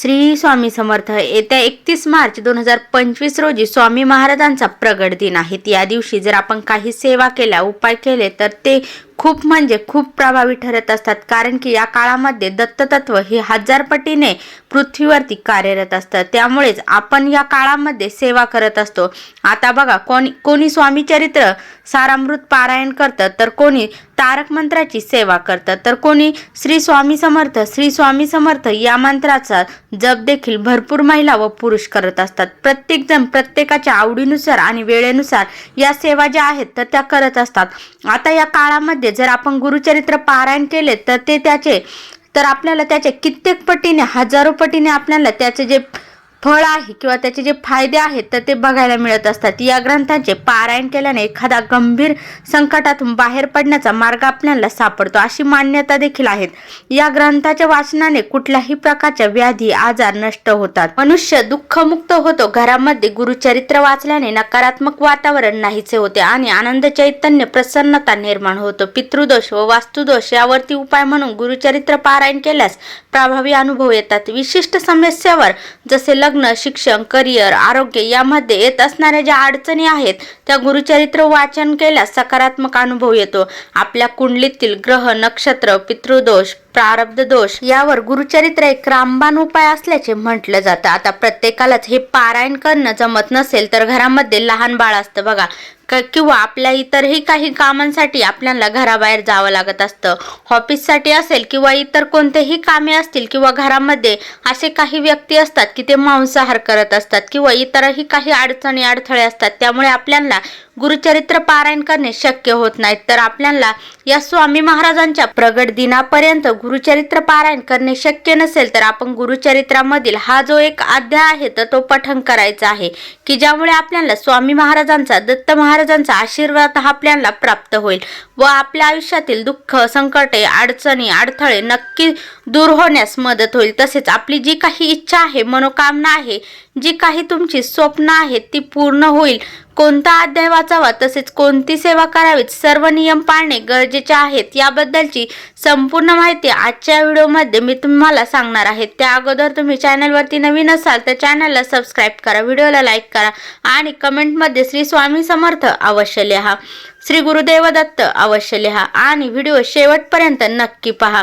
श्री स्वामी समर्थ येत्या एकतीस मार्च दोन हजार पंचवीस रोजी स्वामी महाराजांचा प्रगट दिन आहे. या दिवशी जर आपण काही सेवा केल्या उपाय केले तर ते खूप म्हणजे खूप प्रभावी ठरत असतात. कारण की या काळामध्ये दत्ततत्व हे हजारपटीने पृथ्वीवरती कार्यरत असतं. त्यामुळेच आपण या काळामध्ये सेवा करत असतो. आता बघा कोणी कोणी स्वामी चरित्र सारामृत पारायण करतं तर कोणी तारक मंत्राची सेवा करतं तर कोणी श्री स्वामी समर्थ श्री स्वामी समर्थ या मंत्राचा जप देखील भरपूर महिला व पुरुष करत असतात. प्रत्येक जण प्रत्येकाच्या आवडीनुसार आणि वेळेनुसार या सेवा ज्या आहेत तर त्या करत असतात. आता या काळामध्ये जर आपण गुरुचरित्र पारायण केले तर ते त्याचे तर आपल्याला त्याचे कित्येक पटीने हजारो पटीने आपल्याला त्याचे जे फळ आहे किंवा त्याचे जे फायदे आहेत तर ते बघायला मिळत असतात. या ग्रंथांचे पारायण केल्याने एखादा गंभीर संकटातून बाहेर पडण्याचा मार्ग आपल्याला सापडतो अशी मान्यता देखील आहेत. या ग्रंथाच्या वाचनाने कुठल्याही प्रकारच्या व्याधी आजार नष्ट होतात. मनुष्य दुःखमुक्त होतो घरामध्ये गुरुचरित्र वाचल्याने नकारात्मक वातावरण नाहीसे होते आणि आनंद चैतन्य प्रसन्नता निर्माण होतो. पितृदोष व वास्तुदोष यावरती उपाय म्हणून गुरुचरित्र पारायण केल्यास प्रभावी अनुभव येतात. विशिष्ट समस्यावर जसे लग्न शिक्षण करिअर आरोग्य यामध्ये येत असणाऱ्या ज्या अडचणी आहेत त्या गुरुचरित्र वाचन केल्यास सकारात्मक अनुभव येतो. आपल्या कुंडलीतील ग्रह नक्षत्र पितृदोष प्रारब्ध दोष यावर गुरुचरित्र एक रामबाण उपाय असल्याचे म्हटलं जातं. आता प्रत्येकालाच हे पारायण करणं जमत नसेल तर घरामध्ये लहान बाळ असतं बघा. किंवा आपल्या इतरही काही कामांसाठी आपल्याला घराबाहेर जावं लागत असतं. ऑफिससाठी असेल किंवा इतर कोणतेही कामे असतील किंवा घरामध्ये असे काही व्यक्ती असतात की ते मांसाहार करत असतात किंवा इतरही काही अडचणी अडथळे असतात त्यामुळे आपल्याला गुरुचरित्र पारायण करणे शक्य होत नाही तर आपल्याला या स्वामी महाराजांच्या प्रगट दिनापर्यंत गुरुचरित्र पारायण करणे शक्य नसेल तर आपण गुरुचरित्रामधील हा जो एक अध्याय आहे तर तो पठण करायचा आहे की ज्यामुळे आपल्याला स्वामी महाराजांचा दत्त महाराजांचा आशीर्वाद हा आपल्याला प्राप्त होईल व आपल्या आयुष्यातील दुःख संकटे अडचणी अडथळे नक्की दूर होण्यास मदत होईल. तसेच आपली जी काही इच्छा आहे मनोकामना आहे जी काही तुमची स्वप्न आहेत ती पूर्ण होईल. कोणता अध्याय वाचावा तसेच कोणती सेवा करावीत सर्व नियम पाळणे गरजेचे आहेत याबद्दलची संपूर्ण माहिती आजच्या व्हिडिओमध्ये मी तुम्हाला सांगणार आहे. त्या अगोदर तुम्ही चॅनलवरती नवीन असाल तर चॅनलला सबस्क्राईब करा व्हिडिओला लाईक करा आणि कमेंटमध्ये श्री स्वामी समर्थ अवश्य लिहा. श्री गुरुदेव दत्त अवश्य लिहा आणि व्हिडिओ शेवटपर्यंत नक्की पहा.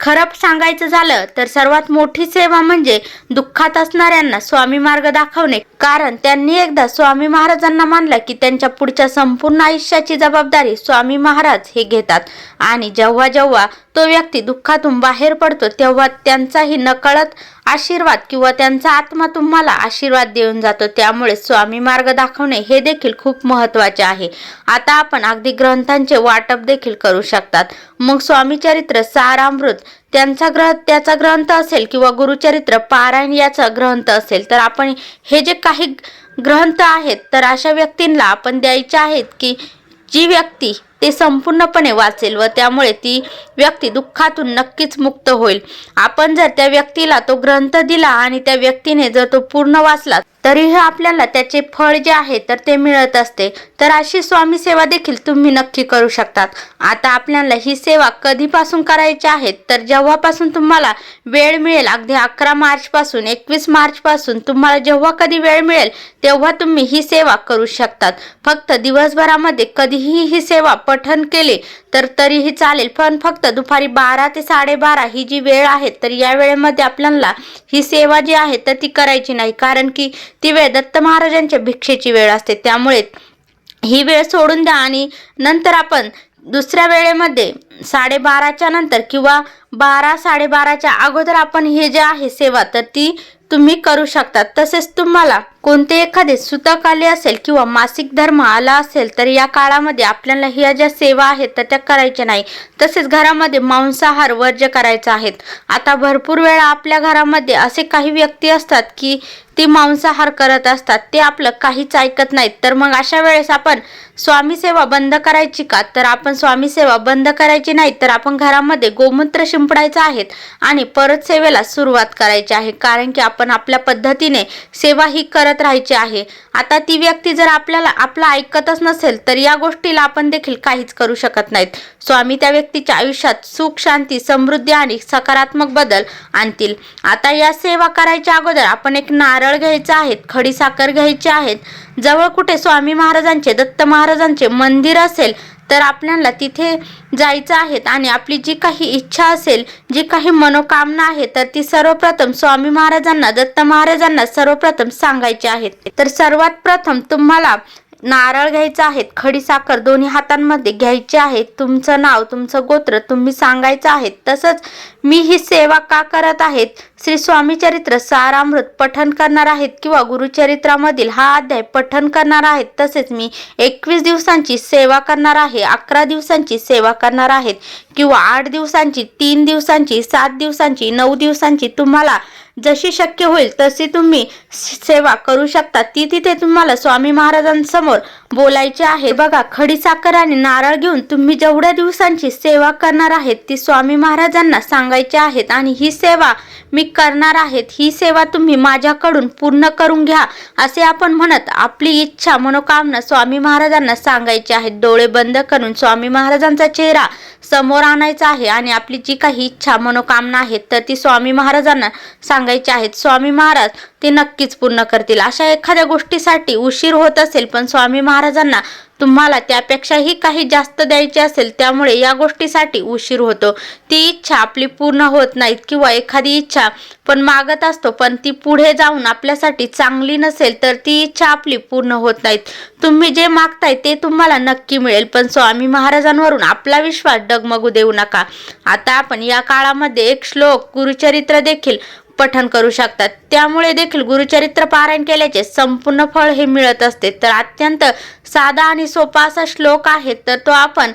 खरं सांगायचं झालं तर सर्वात मोठी सेवा म्हणजे दुःखात असणाऱ्यांना स्वामी मार्ग दाखवणे. कारण त्यांनी एकदा स्वामी महाराजांना मानलं की त्यांच्या पुढच्या संपूर्ण आयुष्याची जबाबदारी स्वामी महाराज हे घेतात. आणि जेव्हा जेव्हा तो व्यक्ती दुःखातून बाहेर पडतो तेव्हा त्यांचाही नकळत आशीर्वाद किंवा त्यांचा आत्मा तुम्हाला आशीर्वाद देऊन जातो. त्यामुळे स्वामी मार्ग दाखवणे हे देखील खूप महत्त्वाचे आहे. आता आपण अगदी ग्रंथांचे वाटप देखील करू शकतात. मग स्वामी चरित्र सारामृत त्यांचा ग्रह त्याचा ग्रंथ असेल किंवा गुरुचरित्र पारायण याचा ग्रंथ असेल तर आपण हे जे काही ग्रंथ आहेत तर अशा व्यक्तींना आपण द्यायचे आहेत की जी व्यक्ती ते संपूर्णपणे वाचेल व त्यामुळे ती व्यक्ती दुःखातून नक्कीच मुक्त होईल. आपण जर त्या व्यक्तीला तो ग्रंथ दिला आणि त्या व्यक्तीने जर तो पूर्ण वाचला तरीही आपल्याला त्याचे फळ जे आहे तर ते मिळत असते. तर अशी स्वामी सेवा देखील तुम्ही नक्की करू शकतात. आता आपल्याला ही सेवा कधीपासून करायची आहे? तर जेव्हापासून तुम्हाला वेळ मिळेल अगदी अकरा मार्च पासून एकवीस मार्च पासून तुम्हाला जेव्हा कधी वेळ मिळेल तेव्हा तुम्ही ही सेवा करू शकतात. फक्त दिवसभरामध्ये कधीही ही सेवा पठन केले तर तरीही चालेल. पण फक्त दुपारी बारा ते साडेबारा ही जी वेळ आहे तर या वेळेमध्ये आपल्याला ही सेवा जी आहे तर ती करायची नाही. कारण की ती वेळ दत्त महाराजांच्या भिक्षेची वेळ असते. त्यामुळे ही वेळ सोडून द्या आणि नंतर आपण दुसऱ्या वेळेमध्ये साडेबाराच्या नंतर किंवा बारा साडेबाराच्या अगोदर आपण हे जे आहे सेवा तर ती तुम्ही करू शकता. तसेच तुम्हाला कोणते एखादे सुतक आले असेल किंवा मासिक धर्म आला असेल तर या काळामध्ये आपल्याला ह्या ज्या सेवा आहेत तर त्या करायच्या नाही. तसेच घरामध्ये मांसाहार वर्ज्य करायचा आहेत आता भरपूर वेळा आपल्या घरामध्ये असे काही व्यक्ती असतात की ती मांसाहार करत असतात. ते आपलं काहीच ऐकत नाहीत. तर मग अशा वेळेस आपण स्वामी सेवा बंद करायची का? तर आपण स्वामी सेवा बंद करायची करायची नाही तर आपण घरामध्ये गोमूत्र शिंपडायचं आहेत आणि परत सेवेला सुरुवात करायची आहे. कारण की आपण आपल्या पद्धतीने सेवा ही करत राहायची आहे. आता ती व्यक्ती जर आपल्याला आपला ऐकतच नसेल तर या गोष्टीला आपण देखील काहीच करू शकत नाहीत. स्वामी त्या व्यक्तीच्या आयुष्यात सुख शांती समृद्धी आणि सकारात्मक बदल आणतील. आता या सेवा करायच्या अगोदर आपण एक नारळ घ्यायचा आहेत खडी साखर घ्यायची आहेत जवळ कुठे स्वामी महाराजांचे दत्त महाराजांचे मंदिर असेल तर आपल्याला तिथे जायचं आहे आणि आपली जी काही इच्छा असेल जी काही मनोकामना आहे तर ती सर्वप्रथम स्वामी महाराजांना दत्त महाराजांना सर्वप्रथम सांगायची आहेत तर सर्वात प्रथम तुम्हाला नारळ घ्यायचा आहेत खडी साखर दोन्ही हातांमध्ये घ्यायची आहे. तुमचं नाव तुमचं गोत्र तुम्ही सांगायचं आहे. तसंच मी ही सेवा का करत आहेत श्री स्वामी चरित्र सारामृत पठन करणार आहेत किंवा गुरुचरित्रामधील हा अध्याय पठन करणार आहेत तसेच मी एकवीस दिवसांची सेवा करणार आहे अकरा दिवसांची सेवा करणार आहेत किंवा आठ दिवसांची तीन दिवसांची सात दिवसांची नऊ दिवसांची तुम्हाला जशी शक्य होईल तशी तुम्ही सेवा करू शकता. ती तिथे तुम्हाला स्वामी महाराजांसमोर बोलायचे आहे बघा खडी साखर आणि नारळ घेऊन तुम्ही जेवढ्या दिवसांची सेवा करणार आहेत ती स्वामी महाराजांना सांगायची आहेत आणि ही सेवा मी करणार आहेत ही सेवा तुम्ही माझ्याकडून पूर्ण करून घ्या असे आपण म्हणत आपली इच्छा मनोकामना स्वामी महाराजांना सांगायची आहे डोळे बंद करून स्वामी महाराजांचा चेहरा समोर आणायचा आहे आणि आपली जी काही इच्छा मनोकामना आहेत तर ती स्वामी महाराजांना सांगायची आहेत. स्वामी महाराज ते नक्कीच पूर्ण करतील. अशा एखाद्या गोष्टीसाठी उशीर होत असेल पण स्वामी महाराजांना तुम्हाला त्यापेक्षाही काही जास्त द्यायचे असेल त्यामुळे या गोष्टीसाठी उशीर होतो. ती इच्छा आपली पूर्ण होत नाहीत किंवा एखादी इच्छा पण मागत असतो पण ती पुढे जाऊन आपल्यासाठी चांगली नसेल तर ती इच्छा आपली पूर्ण होत नाहीत. तुम्ही जे मागताय ते तुम्हाला नक्की मिळेल पण स्वामी महाराजांवरून आपला विश्वास डगमगू देऊ नका. आता आपण या काळामध्ये एक श्लोक गुरुचरित्र देखील पठन करू शकतात. त्यामुळे देखील गुरुचरित्र पारायण केल्याचे संपूर्ण फळ हे मिळत असते. तर अत्यंत साधा आणि सोपा असा श्लोक आहे तर तो आपण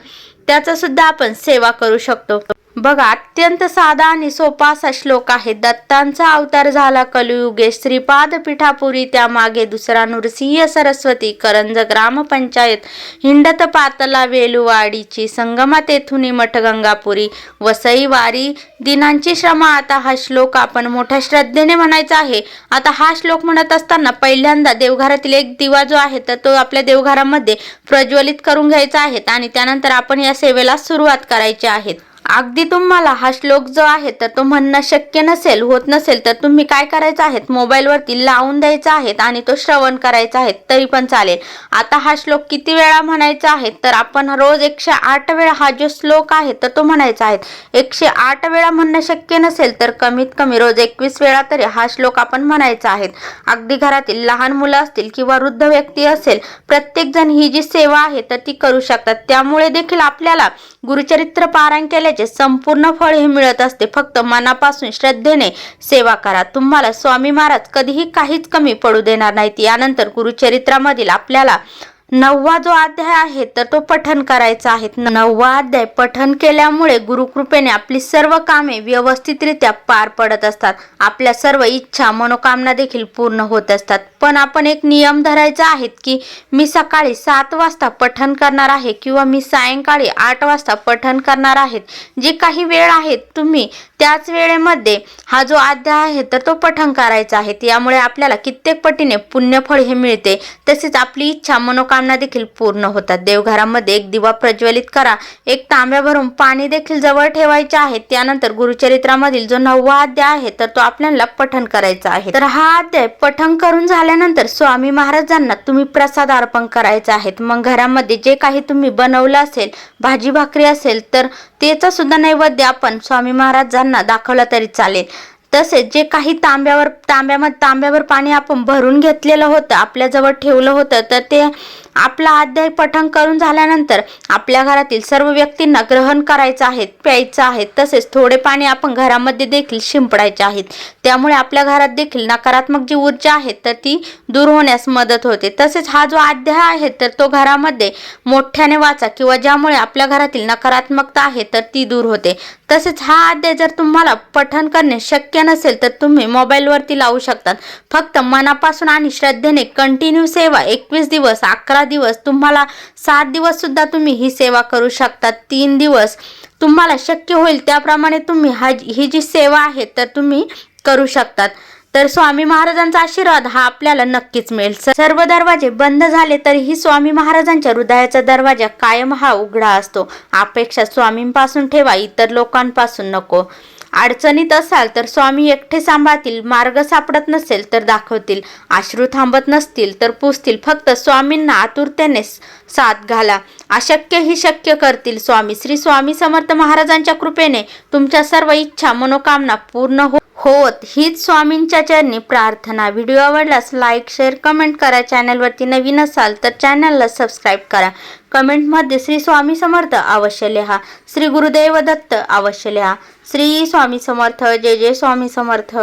त्याचा सुद्धा आपण सेवा करू शकतो. बघा अत्यंत साधा आणि सोपा असा श्लोक आहे. दत्तांचा अवतार झाला कलियुगे. श्रीपाद पिठापुरी त्यामागे दुसरा नृसिंह सरस्वती करंज ग्रामपंचायत हिंडत पातला वेलुवाडीची संगमा तेथुनी मठ गंगापुरी वसई वारी दिनांची श्रमा आता हा श्लोक आपण मोठ्या श्रद्धेने म्हणायचा आहे. आता हा श्लोक म्हणत असताना पहिल्यांदा देवघरातील एक दिवा जो आहे तर तो आपल्या देवघरामध्ये प्रज्वलित करून घ्यायचा आहे आणि त्यानंतर आपण या सेवेला सुरुवात करायची आहे. अगदी तुम्हाला हा श्लोक जो आहे तर तो म्हणणं शक्य नसेल होत नसेल तर तुम्ही काय करायचं आहेत मोबाईलवरती लावून द्यायचा आहे आणि तो श्रवण करायचा आहे तरी पण चालेल. आता हा श्लोक किती वेळा म्हणायचा आहे? तर आपण रोज एकशे आठ वेळा हा जो श्लोक आहे तर तो म्हणायचा आहे. एकशे आठ वेळा म्हणणं शक्य नसेल तर कमीत कमी रोज एकवीस वेळा तरी हा श्लोक आपण म्हणायचा आहे. अगदी घरातील लहान मुलं असतील किंवा वृद्ध व्यक्ती असेल प्रत्येक जण ही जी सेवा आहे तर ती करू शकतात. त्यामुळे देखील आपल्याला गुरुचरित्र पारायण केल्याचे म्हणजे संपूर्ण फळ हे मिळत असते. फक्त मनापासून श्रद्धेने सेवा करा. तुम्हाला स्वामी महाराज कधीही काहीच कमी पडू देणार नाहीत. यानंतर गुरुचरित्रामधील आपल्याला नववा जो अध्याय आहे तर तो पठन करायचा आहे. नववा अध्याय पठन केल्यामुळे गुरुकृपेने आपली सर्व कामे व्यवस्थितरित्या पार पडत असतात. आपल्या सर्व इच्छा मनोकामना देखील पूर्ण होत असतात. पण आपण एक नियम धरायचा आहे की मी सकाळी सात वाजता पठन करणार आहे किंवा मी सायंकाळी आठ वाजता पठन करणार आहेत जी काही वेळ आहे तुम्ही त्याच वेळेमध्ये हा जो अध्याय आहे तर तो पठन करायचा आहे. यामुळे आपल्याला कित्येक पटीने पुण्यफळ हे मिळते. तसेच आपली इच्छा मनोकामना देखील पूर्ण होतात. देवघरामध्ये एक दिवा प्रज्वलित करा. एक तांब्या भरून पाणी देखील जवळ ठेवायचे आहे. त्यानंतर गुरुचरित्रामधील जो नववा अध्याय आहे तर तो आपल्याला पठन करायचा आहे. तर हा अध्याय पठन करून झाल्यानंतर स्वामी महाराजांना तुम्ही प्रसाद अर्पण करायचा आहे. मग घरामध्ये जे काही तुम्ही बनवलं असेल भाजी भाकरी असेल तर त्याचा सुद्धा नैवेद्य आपण स्वामी महाराजांना दाखवला तरी चालेल. तसेच जे काही तांब्यावर तांब्यामध्ये तांब्यावर पाणी आपण भरून घेतलेलं होतं आपल्याजवळ ठेवलं होतं तर ते आपला अध्याय पठण करून झाल्यानंतर आपल्या घरातील सर्व व्यक्तींना ग्रहण करायचं आहे प्यायचं आहे. तसेच थोडे पाणी आपण घरामध्ये देखील शिंपडायचे आहेत. त्यामुळे आपल्या घरात देखील नकारात्मक जी ऊर्जा आहे तर ती दूर होण्यास मदत होते. तसेच हा जो अध्याय आहे तर तो घरामध्ये मोठ्याने वाचा किंवा ज्यामुळे आपल्या घरातील नकारात्मकता आहे तर ती दूर होते. तसेच हा अध्याय जर तुम्हाला पठण करणे शक्य नसेल तर तुम्ही मोबाईलवरती लावू शकतात. फक्त मनापासून आणि श्रद्धेने कंटिन्यू सेवा एकवीस दिवस अकरा दिवस तुम्हाला सात दिवस सुद्धा तुम्ही ही सेवा करू शकता तीन दिवस तुम्हाला शक्य होईल त्याप्रमाणे तुम्ही हा ही जी सेवा आहे तर तुम्ही करू शकतात. तर स्वामी महाराजांचा आशीर्वाद हा आपल्याला नक्कीच मिळेल. सर्व दरवाजे बंद झाले तरीही स्वामी महाराजांच्या हृदयाचा दरवाजा कायम हा उघडा असतो. अपेक्षा स्वामींपासून ठेवा इतर लोकांपासून नको. अडचणीत असाल तर स्वामी एकटे सांभाळतील मार्ग सापडत नसेल तर दाखवतील. आश्रू थांबत नसतील तर पुसतील. फक्त स्वामींना आतुरतेने साथ घाला. अशक्य ही शक्य करतील स्वामी. श्री स्वामी समर्थ महाराजांच्या कृपेने तुमच्या सर्व इच्छा मनोकामना पूर्ण हो होत. हीच स्वामींच्या चरणी प्रार्थना. व्हिडिओ आवडल्यास लाईक शेअर कमेंट करा. चॅनलवरती नवीन असाल तर चॅनलला सबस्क्राईब करा. कमेंटमध्ये श्री स्वामी समर्थ अवश्य लिहा. श्री गुरुदेव दत्त अवश्य लिहा. श्री स्वामी समर्थ. जय जय स्वामी समर्थ.